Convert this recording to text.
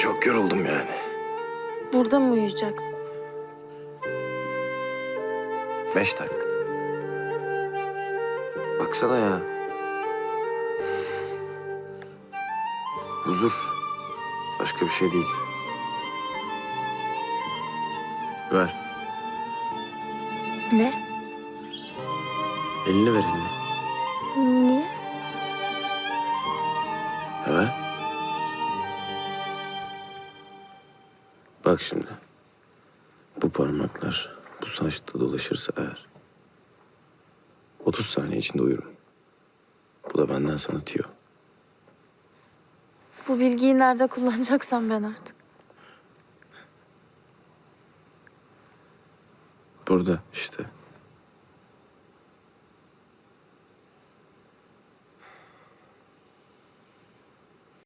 Çok yoruldum yani. Burada mı uyuyacaksın? Beş dakika. Baksana ya. Huzur. Başka bir şey değil. Ver. Ne? Elini ver elini. Niye? Ver. Bak şimdi. Bu parmaklar bu saçta dolaşırsa eğer 30 saniye içinde uyurum. Bu da benden sana tiyo. Bu bilgiyi nerede kullanacaksam ben artık. Burada işte.